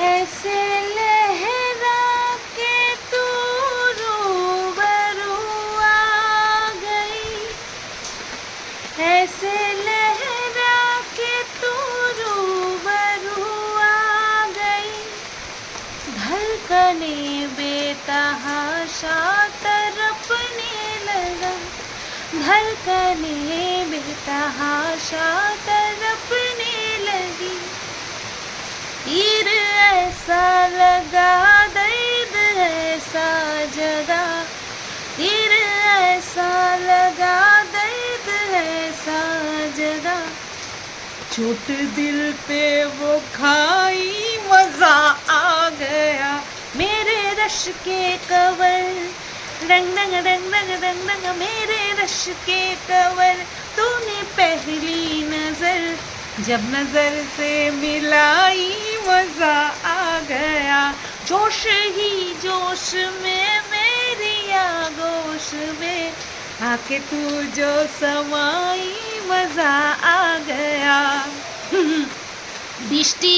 ऐसे लहरा के तू रूबरू आ गई। ऐसे लहरा के तू रूबरू आ गई। धड़कने बेतहाशा तरपने लगा। धड़कने बेतहाशा तरपने लगी। तीर ऐसा लगा दर्द ऐसा जगा। तीर ऐसा लगा दर्द ऐसा जगा। चोट दिल पे वो खाई मज़ा आ गया। मेरे रश के कवर, रंग रंग रंग रंग रंग रंग, मेरे रश के कवर। तूने पहली नज़र जब नजर से मिलाई मजा आ गया जोश ही जोश में मेरी आगोश में आके तू जो समाई मजा आ गया বৃষ্টি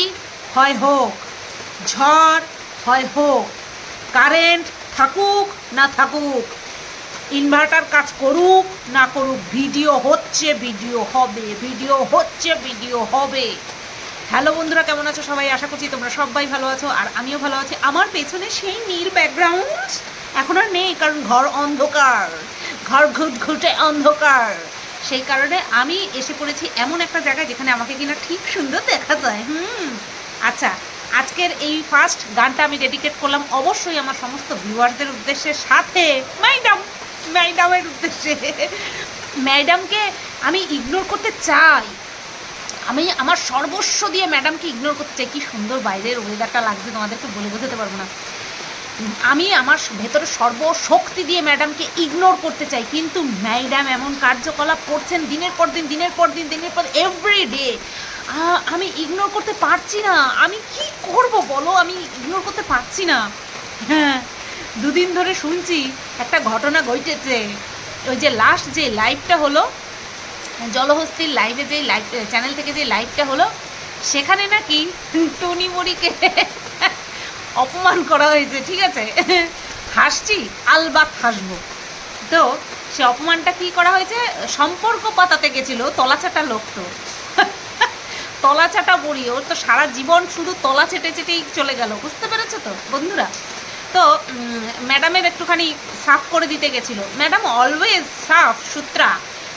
হয় হোক ঝড় হয় হোক কারেন্ট থাকুক না থাকুক ইনভার্টার কাজ করুক, না করুক, ভিডিও হচ্ছে, ভিডিও হবে, ভিডিও হচ্ছে, ভিডিও হবে। হ্যালো বন্ধুরা, কেমন আছো সবাই? আশা করছি তোমরা সবাই ভালো আছো, আর আমিও ভালো আছি। আমার পেছনে সেই নীল ব্যাকগ্রাউন্ড এখন আর নেই, কারণ ঘর অন্ধকার। ঘর ঘুট ঘুটে অন্ধকার। সেই কারণে আমি এসে পড়েছি এমন একটা জায়গায় যেখানে আমাকে কিনা ঠিক সুন্দর দেখা যায়, হুম। আচ্ছা আজকের এই ফার্স্ট গানটা আমি ডেডিকেট করলাম অবশ্যই আমার সমস্ত ভিউয়ারদের উদ্দেশ্যে সাথে। ম্যাডাম ম্যাডামের উদ্দেশ্যে। ম্যাডামকে আমি ইগনোর করতে চাই। আমি আমার সর্বস্ব দিয়ে ম্যাডামকে ইগনোর করতে চাই। কি সুন্দর বাইরের ওয়েদারটা লাগছে, তোমাদেরকে বলে বোঝাতে পারব না। আমি আমার ভেতরে সর্বশক্তি দিয়ে ম্যাডামকে ইগনোর করতে চাই। কিন্তু ম্যাডাম এমন কার্যকলাপ করছেন দিনের পর দিন, দিনের পর দিন, দিনের পর এভরি ডে আমি ইগনোর করতে পারছি না। আমি কি করব বলো? আমি ইগনোর করতে পারছি না। হ্যাঁ। দুদিন ধরে শুনছি একটা ঘটনা ঘটেছে। ওই যে লাস্ট যে লাইভটা হলো, জলহস্তির লাইভে যে লাইভ চ্যানেল থেকে যে লাইভটা হলো, সেখানে নাকি টনি মরিকে অপমান করা হয়েছে, ঠিক আছে? হাসছি, আলবাত হাসবো। তো সে অপমানটা কি করা হয়েছে? সম্পর্ক পাতাতে গেছিল, তলাচাটা লোক তো তলাচাটা বড়ি ওর তো সারা জীবন শুধু তলা চেটে চেটেই চলে গেল, বুঝতে পেরেছ তো, বন্ধুরা? তো ম্যাডামের একটুখানি সাফ করে দিতে গেছিল। ম্যাডাম অলওয়েজ সাফ, সূত্রা।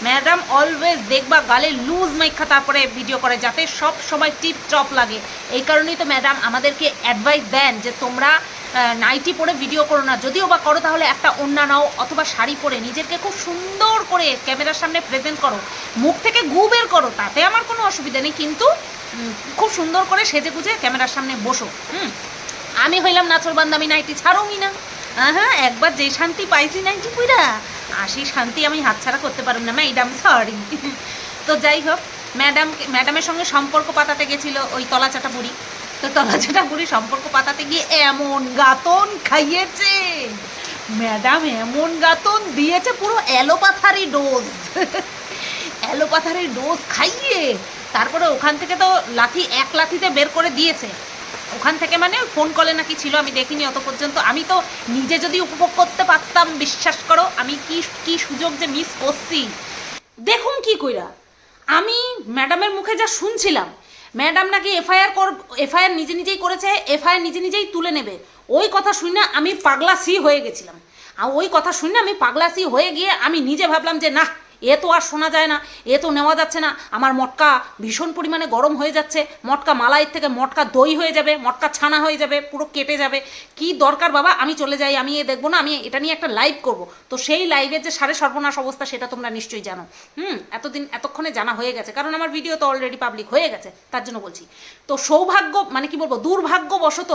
ম্যাডাম অলওয়েজ দেখবা গালে লুজ মাইখা তারপরে ভিডিও করে যাতে সব সময় টিপ টপ লাগে। এই কারণেই তো ম্যাডাম আমাদেরকে অ্যাডভাইস দেন যে তোমরা নাইটি পরে ভিডিও করো না। যদিও বা করো তাহলে একটা ওন্না নাও অথবা শাড়ি পরে নিজেকে খুব সুন্দর করে ক্যামেরার সামনে প্রেজেন্ট করো। মুখ থেকে গু বের করো, তাতে আমার কোনো অসুবিধা নেই। কিন্তু খুব সুন্দর করে সেজে গুজে ক্যামেরার সামনে বসো। হুম? আমি হইলাম নাচর বান্দামি নাইটি ছাড়ুই না। হ্যাঁ একবার যে শান্তি পাইছি নাইটি পুইরা আর সেই শান্তি আমি হাতছাড়া করতে পারব না, ম্যাডাম সরি তো যাই হোক, ম্যাডাম, ম্যাডামের সঙ্গে সম্পর্ক পাতাতে গেছিল ওই তলাচাটা বুড়ি। তো তলাচাটা বুড়ি সম্পর্ক পাতাতে গিয়ে এমন গাতন খাইয়েছে। ম্যাডাম, এমন গাতন দিয়েছে পুরো অ্যালোপাথারি ডোজ। অ্যালোপাথারি ডোজ খাইয়ে, তারপরে ওখান থেকে তো লাথি এক লাথিতে বের করে দিয়েছে। ওখান থেকে মানে ফোন কলে নাকি ছিল, আমি দেখিনি অত পর্যন্ত। আমি তো নিজে যদি উপভোগ করতে পারতাম, বিশ্বাস করো, আমি কি কি সুযোগ যে মিস করছি। দেখুন কি কইরা, আমি ম্যাডামের মুখে যা শুনছিলাম ম্যাডাম নাকি এফআইআর কর এফআইআর নিজে নিজেই করেছে এফআইআর নিজে নিজেই তুলে নেবে, ওই কথা শুনে আমি পাগলা সি হয়ে গেছিলাম। আর ওই কথা শুনে আমি পাগলা সি হয়ে গিয়ে আমি নিজে ভাবলাম যে না এ তো আর শোনা যায় না, এ তো নেওয়া যাচ্ছে না। আমার মটকা ভীষণ পরিমাণে গরম হয়ে যাচ্ছে, মটকা মালাইয়ের থেকে মটকা দই হয়ে যাবে, মটকা ছানা হয়ে যাবে, পুরো কেটে যাবে। কি দরকার বাবা? আমি চলে যাই, আমি এ দেখব না, আমি এটা নিয়ে একটা লাইভ করব। তো সেই লাইভের যে সাড়ে সর্বনাশ অবস্থা, সেটা তোমরা নিশ্চয়ই জানো। হুম, এতদিন এতক্ষণে জানা হয়ে গেছে, কারণ আমার ভিডিও তো অলরেডি পাবলিক হয়ে গেছে, তার জন্য বলছি। তো সৌভাগ্য মানে কি বলব? দুর্ভাগ্যবশত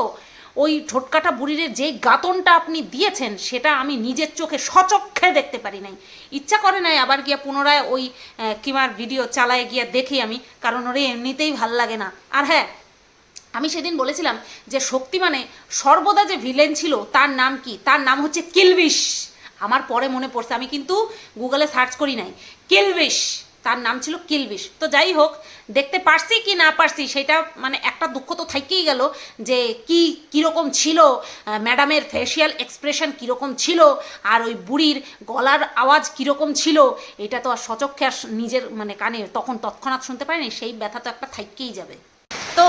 ওই ঠোটকাটা বুড়ির যে গাতনটা আপনি দিয়েছেন, সেটা আমি নিজের চোখে সচক্ষে দেখতে পারি নাই। ইচ্ছা করে নাই আবার গিয়া পুনরায় ওই কিমার ভিডিও চালায় গিয়া দেখি আমি, কারণ ওরে এমনিতেই ভালো লাগে না। আর হ্যাঁ আমি সেদিন বলেছিলাম যে শক্তিমানে সর্বদা যে ভিলেন ছিল, তার নাম কি? তার নাম হচ্ছে কিলবিশ। আমার পরে মনে পড়ছে, আমি কিন্তু গুগলে সার্চ করি নাই। কিলবিশ। তার নাম ছিল কিলবিশ। তো যাই হোক, দেখতে পারছি কি না পারছি, সেটা মানে একটা দুঃখ তো থাকেই গেল যে কি কীরকম ছিল ম্যাডামের ফেসিয়াল এক্সপ্রেশন কীরকম ছিল, আর ওই বুড়ির গলার আওয়াজ কীরকম ছিল, এটা তো আর সচক্ষে আর নিজের মানে কানে তখন তৎক্ষণাৎ শুনতে পারিনি, সেই ব্যথা তো একটা থাকেই যাবে। তো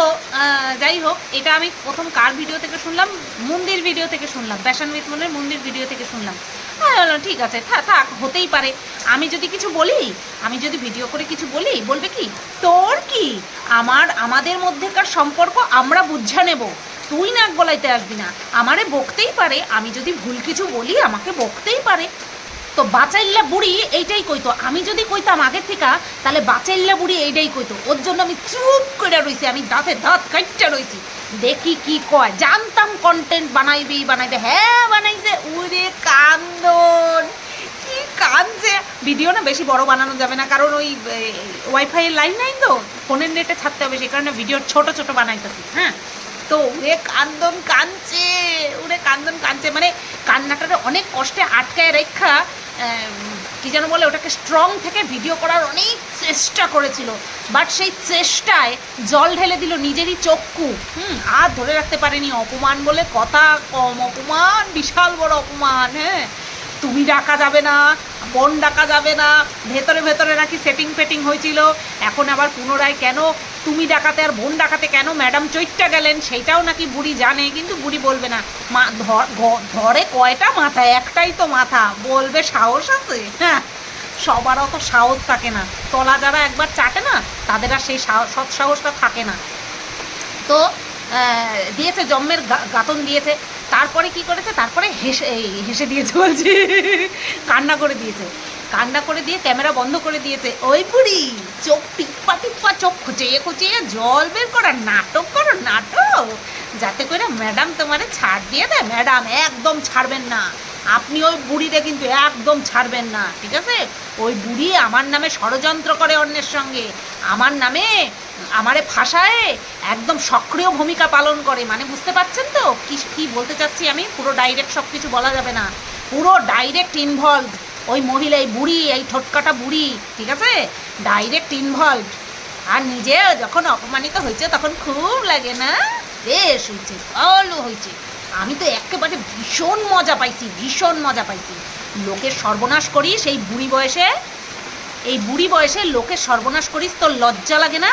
যাই হোক, এটা আমি প্রথম কার ভিডিও থেকে শুনলাম? মন্দির ভিডিও থেকে শুনলাম প্যাশন উইথ মনের মন্দির ভিডিও থেকে শুনলাম। আমি বললাম, ঠিক আছে। থাক হতেই পারে। আমি যদি কিছু বলি আমি যদি ভিডিও করে কিছু বলি বলবে কি? তোর কি? আমার আমাদের মধ্যেকার সম্পর্ক আমরা বুঝা নেব। তুই নাক গলাইতে আসবি না। আমারে বকতেই পারে। আমি যদি ভুল কিছু বলি আমাকে বকতেই পারে। তো বাচাইল্লা বুড়ি এইটাই কইতো। আমি যদি কইতাম আগের থেকে তাহলে বাচাইল্লা বুড়ি এইটাই কইতো। ওর জন্য আমি চুপ করে রইছি। আমি দাঁতে দাঁত কাইটটা রইছি। দেখি কি কয়। জানতাম কন্টেন্ট বানাইবি বানাইবে হ্যাঁ বানাইছে। উরে কান্দন, কি কাঁদছে ভিডিও না বেশি বড় বানানো যাবে না, কারণ ওই ওয়াইফাই লাইন নাই তো ফোনের নেটে ছাড়তে হবে, সেই কারণে ভিডিও ছোট ছোট বানাইতেছি হ্যাঁ। তো উড়ে কান্দন কাঁদছে উড়ে কান্দন কাঁদছে। মানে কান্নাটারে অনেক কষ্টে আটকায় রেখা কি যেন বলে, ওটাকে স্ট্রং থেকে ভিডিও করার অনেক চেষ্টা করেছিল। বাট সেই চেষ্টায় জল ঢেলে দিল নিজেরই চক্ষু। হুম, আর ধরে রাখতে পারেনি অপমান বলে কথা কম। অপমান, বিশাল বড় অপমান হ্যাঁ। তুমি ডাকা যাবে না বোন ডাকা যাবে না। ভেতরে ভেতরে নাকি সেটিং ফেটিং হয়েছিল। এখন আবার পুনরায় কেন তুমি ডাকাতে আর বোন ডাকাতে কেন ম্যাডাম চৈটটা গেলেন সেইটাও নাকি বুড়ি জানে, কিন্তু বুড়ি বলবে না। মা, ধর- কয়টা মাথা? একটাই তো মাথা। বলবে সাহস আছে? হ্যাঁ সবার অত সাহস থাকে না। তলা যারা একবার চাটে না, তাদের আর সেই সৎ সাহসটা থাকে না। তো দিয়েছে, জন্মের গাতন দিয়েছে। তারপরে কি করেছে? তারপরে হেসে হেসে দিয়েছে বলছি। কান্না করে দিয়েছে। কান্না করে দিয়ে ক্যামেরা বন্ধ করে দিয়েছে। ওই বুড়ি, চোখ টিপ্পা টিপ্পা চোখ খুঁচিয়ে খুঁচিয়ে জল বের করার নাটক, করো নাটক। যাতে করে ম্যাডাম তোমারে ছাড় দিয়ে দেয়। ম্যাডাম, একদম ছাড়বেন না। আপনি ওই বুড়িটা কিন্তু একদম ছাড়বেন না, ঠিক আছে? ওই বুড়ি আমার নামে ষড়যন্ত্র করে অন্যের সঙ্গে। আমার নামে, আমারে ভাষায় একদম সক্রিয় ভূমিকা পালন করে। মানে বুঝতে পারছেন তো? কি কি বলতে চাচ্ছি আমি? পুরো ডাইরেক্ট সব কিছু বলা যাবে না। পুরো ডাইরেক্ট ইনভলভ ওই মহিলা, এই বুড়ি, এই ঠোটকাটা বুড়ি, ঠিক আছে? ডাইরেক্ট ইনভলভ আর নিজে যখন অপমানিত হয়েছে, তখন খুব লাগে না? বেশ হয়েছে, ভালো হয়েছে। আমি তো একেবারে ভীষণ মজা পাইছি, ভীষণ মজা পাইছি। লোকের সর্বনাশ করি সেই বুড়ি বয়সে। এই বুড়ি বয়সে লোকের সর্বনাশ করিস, তোর লজ্জা লাগে না?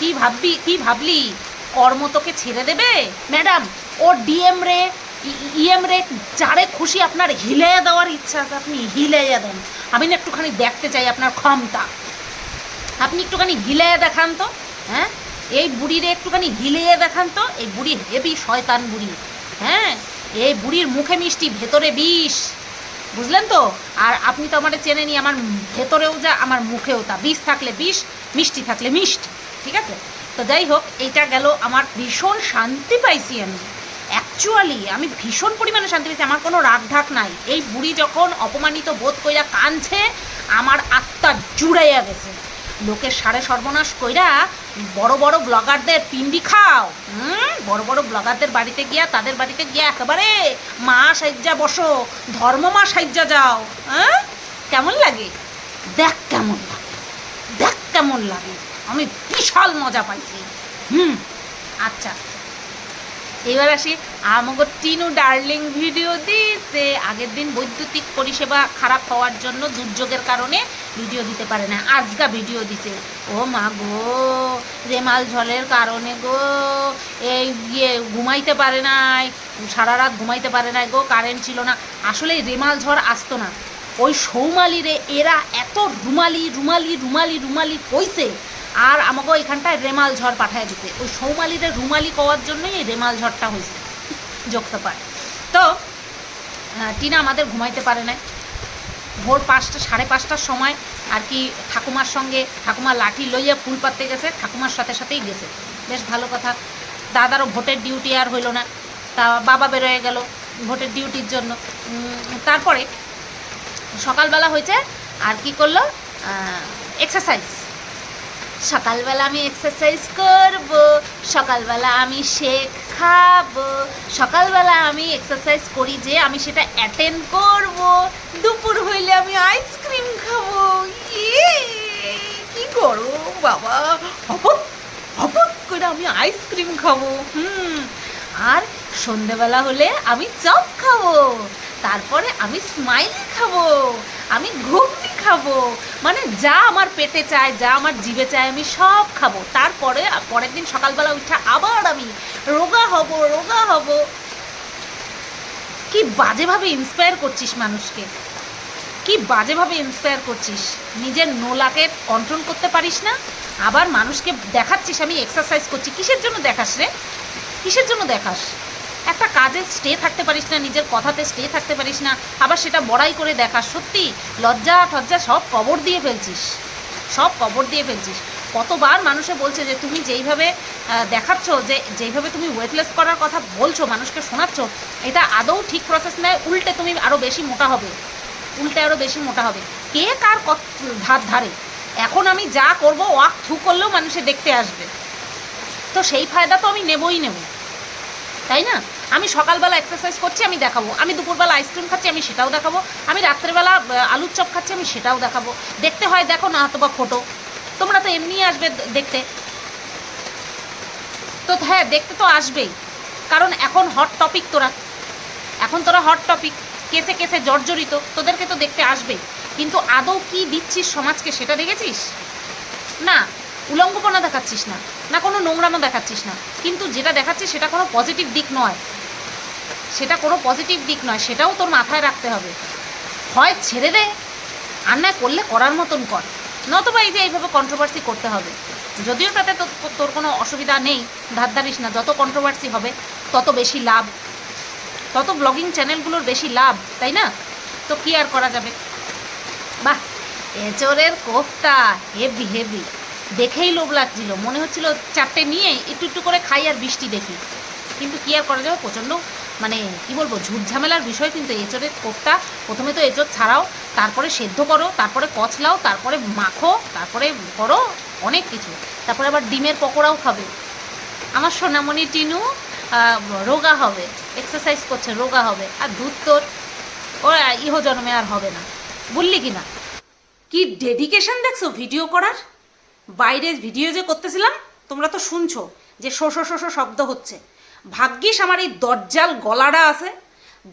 কি ভাববি, কি ভাবলি? কর্ম তোকে ছেড়ে দেবে? ম্যাডাম ও ডিএম রে ইএম রে, যারে খুশি আপনার হিলেয়া দেওয়ার ইচ্ছা আছে, আপনি হিলেয়া দেন। আমি না একটুখানি দেখতে চাই আপনার ক্ষমতা। আপনি একটুখানি হিলেয়ে দেখান তো হ্যাঁ? এই বুড়িরে একটুখানি হিলেয়ে দেখান তো, এই বুড়ি হেভি শয়তান বুড়ি হ্যাঁ? এই বুড়ির মুখে মিষ্টি, ভেতরে বিষ। বুঝলেন তো? আর আপনি তো আমাদের চেনেনি আমার ভেতরেও যা, আমার মুখেও তা। বিষ থাকলে বিষ, মিষ্টি থাকলে মিষ্টি, ঠিক আছে? তো যাই হোক এইটা গেল আমার ভীষণ শান্তি পাইছি আমি। অ্যাকচুয়ালি আমি ভীষণ পরিমাণে শান্তি পেয়েছি আমার কোনো রাগ ঢাক নাই। এই বুড়ি যখন অপমানিত বোধ কইরা কাঁদছে, আমার আত্মা জুড়াইয়া গেছে। লোকের সাড়ে সর্বনাশ কইরা বড় বড় ব্লগারদের পিন্ডি খাও। হুম? বড় বড় ব্লগারদের বাড়িতে গিয়া, তাদের বাড়িতে গিয়া একেবারে মা সাইজা বসো, ধর্ম মা সাইজা যাও। হ্যাঁ কেমন লাগে? দেখ কেমন লাগে। দেখ কেমন লাগে। আমি বিশাল মজা পাইছি। হুম? আচ্ছা। এবার আসি আমাকে টিনু ডার্লিং ভিডিও দিতে আগের দিন বৈদ্যুতিক পরিষেবা খারাপ হওয়ার জন্য দুর্যোগের কারণে ভিডিও দিতে পারে না আজকা ভিডিও দিছে। ও মা গো, রেমাল ঝলের কারণে গো, এই ইয়ে ঘুমাইতে পারে নাই, সারা রাত ঘুমাইতে পারে নাই গো কারেন্ট ছিল না। আসলে রেমাল ঝড় আসতো না। ওই সৌমালিরে এরা এত রুমালি রুমালি রুমালি রুমালি কইছে, আর আমাকে এখানটায় রেমাল ঝড় পাঠায় দিতে ওই সৌমালিরে রুমালি কওয়ার জন্যই এই রেমাল ঝড়টা হয়েছে যোগতে পারে তো টিনা আমাদের ঘুমাইতে পারে না ভোর পাঁচটা, সাড়ে পাঁচটার সময় আর কি ঠাকুমার সঙ্গে, ঠাকুমার লাঠি লইয়া ফুল পাততে গেছে, ঠাকুমার সাথে সাথেই গেছে। বেশ ভালো কথা। দাদারও ভোটের ডিউটি আর হইল না। তা বাবা বেরোয় গেল ভোটের ডিউটির জন্য। তারপরে সকালবেলা হয়েছে আর কি করল এক্সারসাইজ সকালবেলা আমি এক্সারসাইজ করব, সকালবেলা আমি শেক খাব, সকালবেলা আমি এক্সারসাইজ করি যে আমি সেটা অ্যাটেন্ড করব। দুপুর হইলে আমি আইসক্রিম খাব। ইয়ে গরম, বাবা। হপক হপক করে আমি আইসক্রিম খাব। হুম, আর সন্ধেবেলা হলে আমি চপ খাব। তারপরে আমি স্মাইলি খাব। আমি ঘুগনি খাব। মানে যা আমার পেটে চায়, যা আমার জিভে চায়, আমি সব খাব। তারপরে, পরের দিন সকালবেলা উঠে আবার আমি রোগা হব রোগা হব। কি বাজেভাবে ইন্সপায়ার করছিস মানুষকে? কি বাজেভাবে ইন্সপায়ার করছিস? নিজের নোলাকে কন্ট্রোল করতে পারিস না? আবার মানুষকে দেখাচ্ছিস, আমি এক্সারসাইজ করছি। কিসের জন্য দেখাস রে? কিসের জন্য দেখাস? একটা কাজে স্টে থাকতে পারিস না, নিজের কথাতে স্টে থাকতে পারিস না, আবার সেটা বড়াই করে দেখা। সত্যি, লজ্জা টজ্জা সব কবর দিয়ে ফেলছিস। সব কবর দিয়ে ফেলছিস। কতবার মানুষে বলছে যে, তুমি যেইভাবে দেখাচ্ছ যে, যেইভাবে তুমি ওয়েটলেস করার কথা বলছো, মানুষকে শোনাচ্ছ, এটা আদৌ ঠিক প্রসেস নয়। উল্টে তুমি আরও বেশি মোটা হবে। উল্টে আরও বেশি মোটা হবে। কে কার ধার ধারে? এখন আমি যা করব ওয়াক থ্রু করলেও মানুষে দেখতে আসবে। তো সেই ফায়দা তো আমি নেবই নেব। তাই না? আমি সকালবেলা এক্সারসাইজ করছি, আমি দেখাবো। আমি দুপুরবেলা আইসক্রিম খাচ্ছি, আমি সেটাও দেখাবো। আমি রাত্রেবেলা আলুর চপ খাচ্ছি, আমি সেটাও দেখাবো। দেখতে হয়, দেখো না অথবা ফটো তোমরা তো এমনিই আসবে দেখতে। তো হ্যাঁ দেখতে তো আসবেই। কারণ এখন হট টপিক তোরা। এখন তোরা হট টপিক কেসে কেসে জর্জরিত। তোদেরকে তো দেখতে আসবেই। কিন্তু আদৌ কি দিচ্ছিস সমাজকে, সেটা দেখেছিস? না, উলঙ্গপনা দেখাচ্ছিস না। না কোনো নোংরামো দেখাচ্ছিস না। কিন্তু যেটা দেখাচ্ছিস সেটা কোনো পজিটিভ দিক নয়। সেটা কোনো পজিটিভ দিক নয়, সেটাও তোর মাথায় রাখতে হবে। হয় ছেড়ে দে আর না করলে করার মতন কর। নতবা এই যে এইভাবে কন্ট্রোভার্সি করতে হবে। যদিও তাতে তোর কোনো অসুবিধা নেই, ধার ধারিস না, যত কন্ট্রোভার্সি হবে, তত বেশি লাভ। তত ব্লগিং চ্যানেলগুলোর বেশি লাভ, তাই না? তো কি আর করা যাবে? বাহ এচোরের কোফতা হেভি হেভি দেখেই লোভ লাগছিল। মনে হচ্ছিল চারটে নিয়ে একটু একটু করে খাই আর বৃষ্টি দেখি। কিন্তু কি আর করা যাবে? প্রচণ্ড মানে কি বলব ঝুট ঝামেলার বিষয় কিন্তু এঁচড়ের কোফতা। প্রথমে তো এঁচড় ছাড়াও, তারপরে সেদ্ধ করো, তারপরে কচলাও, তারপরে মাখো, তারপরে করো অনেক কিছু। তারপরে আবার ডিমের পকোড়াও খাবে। আমার সোনামণি টিনু রোগা হবে এক্সারসাইজ করছে, রোগা হবে। আর দুধ তোর ও ইহ জন্মে আর হবে না। বললি কি না কি ডেডিকেশন দেখছ ভিডিও করার? বাইরে ভিডিও যে করতেছিলাম, তোমরা তো শুনছো যে শো শো শো শব্দ হচ্ছে। ভাগ্যিস আমার এই দরজাল গলাটা আছে।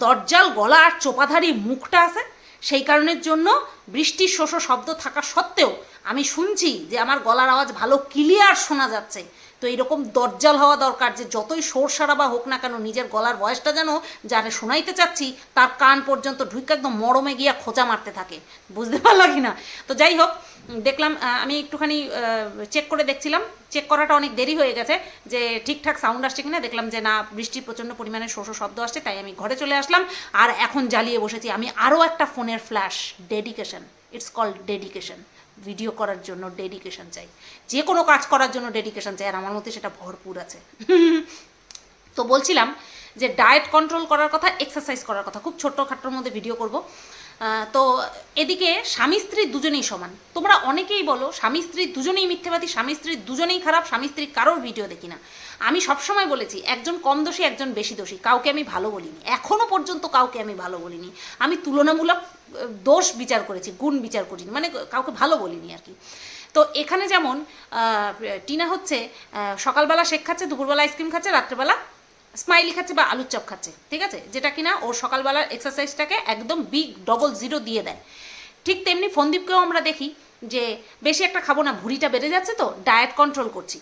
দরজাল গলা আর চোপাধারী মুখটা আছে। সেই কারণের জন্য বৃষ্টির শোষো শব্দ থাকা সত্ত্বেও আমি শুনছি যে আমার গলার আওয়াজ ভালো ক্লিয়ার শোনা যাচ্ছে। তো এইরকম দরজাল হওয়া দরকার যে যতই সোর সারাবা হোক না কেন নিজের গলার ভয়েসটা যেন যারে শোনাইতে চাচ্ছি, তার কান পর্যন্ত ঢুকে একদম মরমে গিয়া খোঁচা মারতে থাকে। বুঝতে পারলা কি না তো যাই হোক দেখলাম আমি একটুখানি চেক করে দেখছিলাম। চেক করাটা অনেক দেরি হয়ে গেছে, যে ঠিকঠাক সাউন্ড আসছে কিনা। দেখলাম যে না বৃষ্টির প্রচণ্ড পরিমাণে শোষ শব্দ আসছে, তাই আমি ঘরে চলে আসলাম। আর এখন জ্বালিয়ে বসেছি। আমি আরও একটা ফোনের flash dedication it's called dedication video করার জন্য ডেডিকেশন চাই। যে কোনো কাজ করার জন্য ডেডিকেশন চাই। আর আমার মধ্যে সেটা ভরপুর আছে। তো বলছিলাম যে ডায়েট কন্ট্রোল করার কথা এক্সারসাইজ করার কথা। খুব ছোট্ট খাট্টোর মধ্যে ভিডিও করব। তো এদিকে স্বামী স্ত্রী দুজনেই সমান। তোমরা অনেকেই বলো, স্বামী স্ত্রী দুজনেই মিথ্যেবাদী, স্বামী স্ত্রী দুজনেই খারাপ, স্বামী স্ত্রী কারোর ভিডিও দেখি না। আমি সবসময় বলেছি, একজন কম দোষী, একজন বেশি দোষী, কাউকে আমি ভালো বলিনি। এখনও পর্যন্ত কাউকে আমি ভালো বলিনি। আমি তুলনামূলক দোষ বিচার করেছি, গুণ বিচার করিনি মানে কাউকে ভালো বলিনি আর কি। তো এখানে যেমন টিনা হচ্ছে সকালবেলা শেক খাচ্ছে, দুপুরবেলা আইসক্রিম খাচ্ছে, রাত্রেবেলা স্মাইলি খাচ্ছে বা আলুর চপ খাচ্ছে, ঠিক আছে? যেটা কিনা ওর সকালবেলার এক্সারসাইজটাকে একদম বিগ ডবল জিরো দিয়ে দেয়। ঠিক তেমনি ফন্দীপকেও আমরা দেখি যে বেশি একটা খাব না, ভুঁড়িটা বেড়ে যাচ্ছে তো ডায়েট কন্ট্রোল করছি।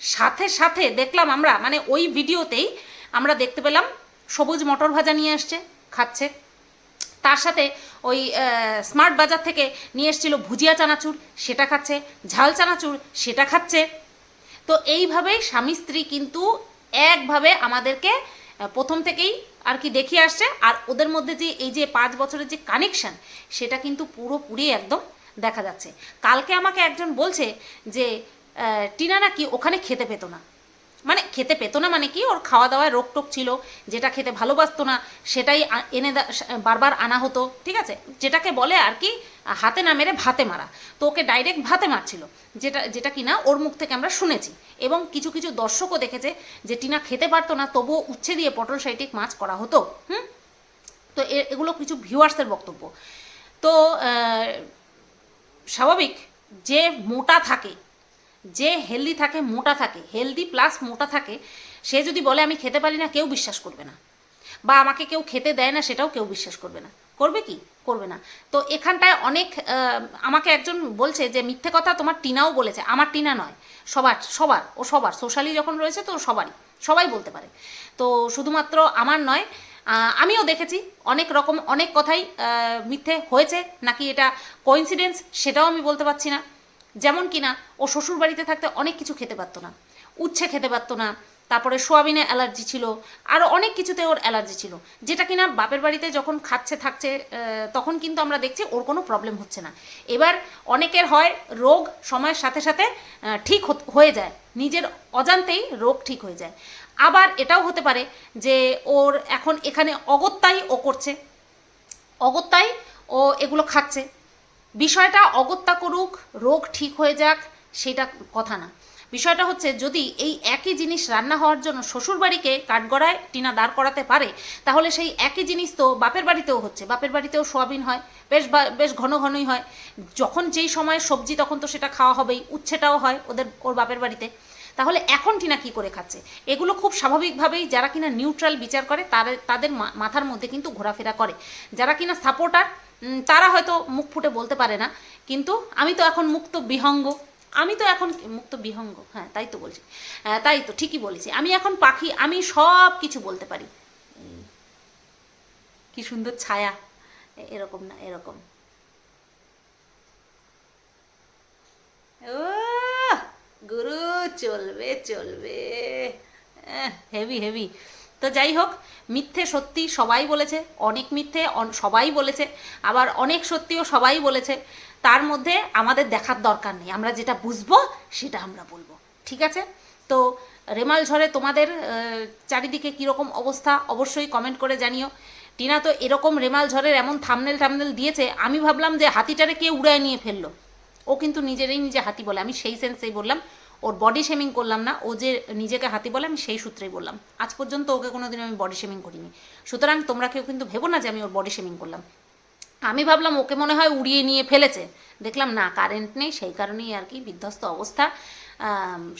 সাথে সাথে দেখলাম আমরা মানে ওই ভিডিওতেই আমরা দেখতে পেলাম, সবুজ মটর ভাজা নিয়ে আসছে, খাচ্ছে। তার সাথে ওই স্মার্ট বাজার থেকে নিয়ে এসেছিল ভুজিয়া চানাচুর, সেটা খাচ্ছে। ঝাল চানাচুর, সেটা খাচ্ছে। তো এইভাবেই স্বামী স্ত্রী কিন্তু একভাবে আমাদেরকে প্রথম থেকেই আর কি দেখিয়ে আসছে। আর ওদের মধ্যে যে এই যে পাঁচ বছরের যে কানেকশন সেটা কিন্তু পুরোপুরি একদম দেখা যাচ্ছে। কালকে আমাকে একজন বলছে যে টিনা নাকি ওখানে খেতে পেতো না। মানে খেতে পেতো না মানে কি? ওর খাওয়া দাওয়ায় রোগ টোক ছিল, যেটা খেতে ভালোবাসতো না, সেটাই এনে বারবার আনা হতো, ঠিক আছে? যেটাকে বলে আর কি হাতে না মেরে ভাতে মারা। তো ওকে ডাইরেক্ট ভাতে মারছিল, যেটা যেটা কিনা ওর মুখ থেকে আমরা শুনেছি। এবং কিছু কিছু দর্শকও দেখেছে যে টিনা খেতে পারতো না, তবুও উচ্ছে দিয়ে পটল সাইটিক মাছ করা হতো। হুম? তো এগুলো কিছু ভিউয়ার্সের বক্তব্য। তো স্বাভাবিক যে মোটা থাকে, যে হেলদি থাকে, মোটা থাকে, হেলদি প্লাস মোটা থাকে, সে যদি বলে আমি খেতে পারি না, কেউ বিশ্বাস করবে না। বা আমাকে কেউ খেতে দেয় না, সেটাও কেউ বিশ্বাস করবে না। করবে কি? করবে না। তো এখানটায় অনেক আমাকে একজন বলছে যে, মিথ্যে কথা তোমার টিনাও বলেছে। আমার টিনা নয়, সবার সবার, ও সবার, সোশ্যালি যখন রয়েছে তো সবারই, সবাই বলতে পারে। তো শুধুমাত্র আমার নয় আমিও দেখেছি অনেক রকম, অনেক কথাই মিথ্যে হয়েছে নাকি এটা কোইন্সিডেন্স সেটাও আমি বলতে পারছি না। যেমন কিনা, ও শ্বশুর বাড়িতে থাকতে অনেক কিছু খেতে পারতো না, উচ্ছে খেতে পারতো না তারপরে সোয়াবিনে অ্যালার্জি ছিল। আরও অনেক কিছুতে ওর অ্যালার্জি ছিল। যেটা কিনা বাপের বাড়িতে যখন খাচ্ছে, থাকছে তখন কিন্তু আমরা দেখছি ওর কোনো প্রবলেম হচ্ছে না। এবার অনেকের হয় রোগ সময়ের সাথে সাথে ঠিক হয়ে যায়। নিজের অজান্তেই রোগ ঠিক হয়ে যায়। আবার এটাও হতে পারে যে ওর এখন এখানে অগত্যাই ও করছে। অগত্যাই ও এগুলো খাচ্ছে। বিষয়টা অগত্যা করুক, রোগ ঠিক হয়ে যাক, সেটা কথা না। বিষয়টা হচ্ছে যদি এই একই জিনিস রান্না হওয়ার জন্য শ্বশুরবাড়িকে কাঠগড়ায় টিনা দাঁড় করাতে পারে, তাহলে সেই একই জিনিস তো বাপের বাড়িতেও হচ্ছে। বাপের বাড়িতেও সোয়াবিন হয়, বেশ বেশ ঘন ঘনই হয়। যখন যেই সময় সবজি তখন তো সেটা খাওয়া হবেই, উচ্ছেটাও হয় ওদের, ওর বাপের বাড়িতে। তাহলে এখন টিনা কি করে খাচ্ছে? এগুলো খুব স্বাভাবিকভাবেই যারা কিনা নিউট্রাল বিচার করে, তাদের তাদের মাথার মধ্যে কিন্তু ঘোরাফেরা করে। যারা কিনা সাপোর্টার তারা হয়তো মুখ ফুটে বলতে পারে না, কিন্তু আমি তো এখন মুক্ত বিহঙ্গ। আমি তো এখন মুক্ত বিহঙ্গ হ্যাঁ তাই তো বলছি। আহ, তাই তো ঠিকই বলেছি। আমি এখন পাখি আমি সব কিছু বলতে পারি। কি সুন্দর ছায়া। এরকম না এরকম। ও গুরু চলবে চলবে। হেভি হেভি তো যাই হোক, মিথ্যে সত্যি সবাই বলেছে, অনেক মিথ্যে সবাই বলেছে, আবার অনেক সত্যিও সবাই বলেছে। তার মধ্যে আমাদের দেখার দরকার নেই, আমরা যেটা বুঝব সেটা আমরা বলব, ঠিক আছে? তো রেমাল ঝড়ে তোমাদের চারিদিকে কীরকম অবস্থা অবশ্যই কমেন্ট করে জানিও। টিনা তো এরকম রেমাল ঝড়ের এমন থামনেল টামনেল দিয়েছে, আমি ভাবলাম যে হাতিটারে কে উড়ায় নিয়ে ফেলল। ও কিন্তু নিজেরই নিজে হাতি বলে, আমি সেই সেন্সেই বললাম ওর বডি শেমিং করলাম না, ও যে নিজেকে হাতি বলে আমি সেই সূত্রেই বললাম। আজ পর্যন্ত ওকে কোনোদিন আমি বডি শেমিং করিনি। সুতরাং তোমরা কেউ কিন্তু ভেবো না যে আমি ওর বডি শেমিং করলাম। আমি ভাবলাম ওকে মনে হয় উড়িয়ে নিয়ে ফেলেছে। দেখলাম না কারেন্ট নেই, সেই কারণেই আর কি বিধ্বস্ত অবস্থা।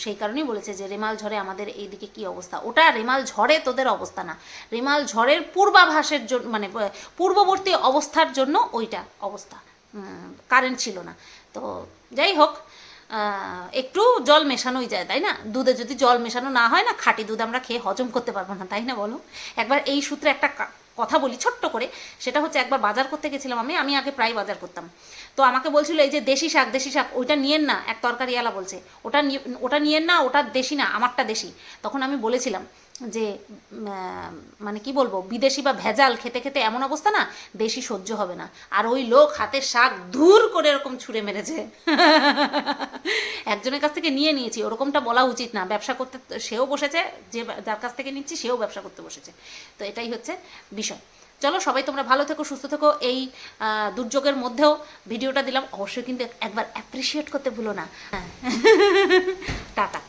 সেই কারণেই বলেছে যে, রেমাল ঝড়ে আমাদের এইদিকে কি অবস্থা? ওটা রেমাল ঝড়ে তোদের অবস্থা না। রেমাল ঝড়ের পূর্বাভাসের জন্য মানে পূর্ববর্তী অবস্থার জন্য ওইটা অবস্থা। কারেন্ট ছিল না। তো যাই হোক একটু জল মেশানোই যায়, তাই না? দুধে যদি জল মেশানো না হয় না, খাঁটি দুধ আমরা খেয়ে হজম করতে পারব না, তাই না বলো? একবার এই সূত্রে একটা কথা বলি ছোট্ট করে, সেটা হচ্ছে একবার বাজার করতে গেছিলাম আমি আমি আগে প্রায় বাজার করতাম। তো আমাকে বলছিল, এই যে দেশি শাক দেশি শাক, ওইটা নিয়েন না, এক তরকারিওয়ালা বলছে, ওটা ওটা নিয়েন না, ওটা দেশি না, আমারটা দেশি। তখন আমি বলেছিলাম যে মানে কি বলব, বিদেশি বা ভেজাল খেতে খেতে এমন অবস্থা না, দেশি সহ্য হবে না। আর ওই লোক হাতের শাক দূর করে এরকম ছুঁড়ে মেরেছে। একজনের কাছ থেকে নিয়ে নিয়েছি, ওরকমটা বলা উচিত না। ব্যবসা করতে সেও বসেছে, যে যার কাছ থেকে নিচ্ছি সেও ব্যবসা করতে বসেছে। তো এটাই হচ্ছে বিষয়। চলো সবাই তোমরা ভালো থেকো, সুস্থ থেকো। এই দুর্যোগের মধ্যেও ভিডিওটা দিলাম। অবশ্যই কিন্তু একবার অ্যাপ্রিসিয়েট করতে ভুলো না। হ্যাঁ। টাটা।